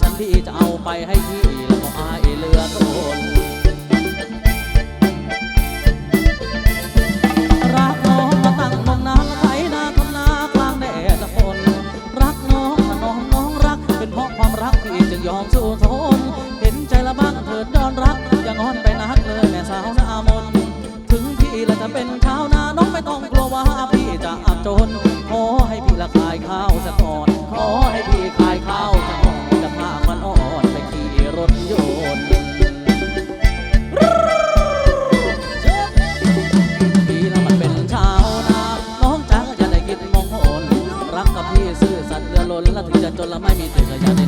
ฉันพี่จะเอาไปให้พี่แล้วก็อายเหลือทนรักน้องมาตั้งมองนานไถนาทำนากลางแดดตะพนรักน้องถ้าน้องน้องรัก เป็นเพราะความรักที่จึงยอมสู้ทนเห็นใจละบ้างเถิดยอนรัก อย่างอนไปนักเลยแม่สาวหน้ามนถึงพี่ละจะเป็นชานา ล้นและถึงจะจนและไม่มีเธออย่าได้